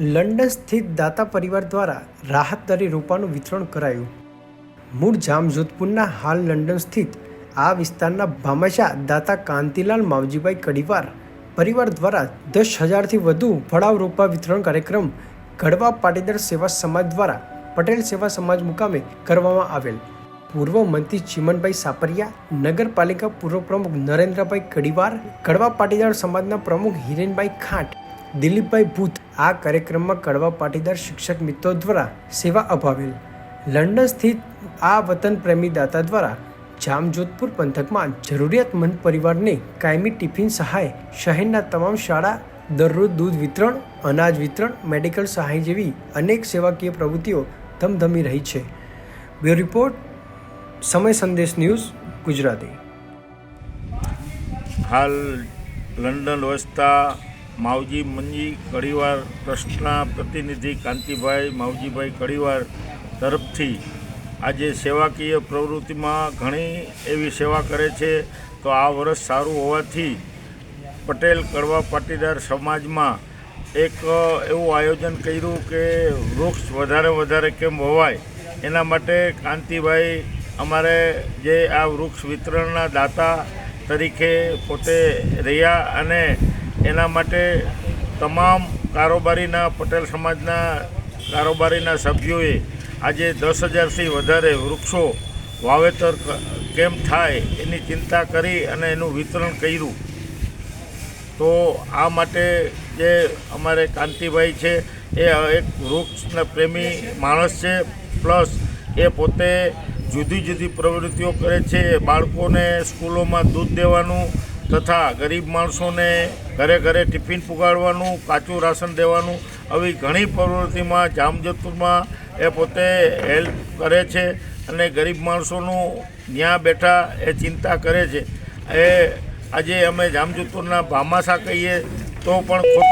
London સ્થિત દાતા પરિવાર દ્વારા રાહત દરે રોપાનું વિતરણ કરાયું. મૂળ જામજોધપુરના હાલ લંડન સ્થિત આ વિસ્તારના ભામાશા દાતા કાંતિલાલ માવજીભાઈ કડીવાર પરિવાર દ્વારા દસ હજારથી વધુ ફળાવ રોપા વિતરણ કાર્યક્રમ ગઢવા પાટીદાર સેવા સમાજ દ્વારા પટેલ સેવા સમાજ મુકામે કરવામાં આવેલ. પૂર્વ મંત્રી ચિમનભાઈ સાપરિયા, નગરપાલિકા પૂર્વ પ્રમુખ નરેન્દ્રભાઈ કડીવાર, ગઢવા પાટીદાર સમાજના પ્રમુખ હિરેનભાઈ ખાંટ દિલીપભાઈ ભૂત આ કાર્યક્રમમાં કડવા પાટીદાર શિક્ષક મિત્રો દ્વારા સેવા અપાવેલ. લંડન સ્થિત આ વતન પ્રેમી દાતા દ્વારા જામજોધપુર પંથકમાં જરૂરિયાતમંદ પરિવારને કાયમી ટિફિન સહાય, શહેરના તમામ શાળા, દરરોજ દૂધ વિતરણ, અનાજ વિતરણ, મેડિકલ સહાય જેવી અનેક સેવાકીય પ્રવૃત્તિઓ ધમધમી રહી છે. બ્યુરો રિપોર્ટ, સમય સંદેશ ન્યૂઝ, ગુજરાતી. હાલ લંડન વસતા માવજી મંજી કડીવાર ટ્રસ્ટના પ્રતિનિધિ કાંતિભાઈ, માવજીભાઈ કડીવાર તરફથી આજે સેવાકીય પ્રવૃત્તિમાં ઘણી એવી સેવા કરે છે. તો આ વર્ષ સારું હોવાથી પટેલ કડવા પાટીદાર સમાજમાં એક એવું આયોજન કર્યું કે વૃક્ષ વધારે વધારે કેમ વવાય? એના માટે કાંતિભાઈ અમારે જે આ વૃક્ષ વિતરણના દાતા તરીકે પોતે રહ્યા અને એના માટે તમામ કારોબારીના, પટેલ સમાજના કારોબારીના સભ્યોએ આજે દસ હજારથી વધારે વૃક્ષો વાવેતર કેમ થાય એની ચિંતા કરી અને એનું વિતરણ કર્યું. તો આ માટે જે અમારે કાંતિભાઈ છે, એ એક વૃક્ષના પ્રેમી માણસ છે, પ્લસ એ પોતે જુદી જુદી પ્રવૃત્તિઓ કરે છે બાળકોને સ્કૂલોમાં દૂધ દેવાનું તથા ગરીબ માણસોને ઘરે ઘરે ટિફિન પુગાડવાનું, કાચું રાશન દેવાનું, આવી ઘણી પ્રવૃત્તિમાં જામજતુરમાં એ પોતે હેલ્પ કરે છે અને ગરીબ માણસોનું ત્યાં બેઠા એ ચિંતા કરે છે. એ આજે અમે જામજતુરના ભામાસા કહીએ તો પણ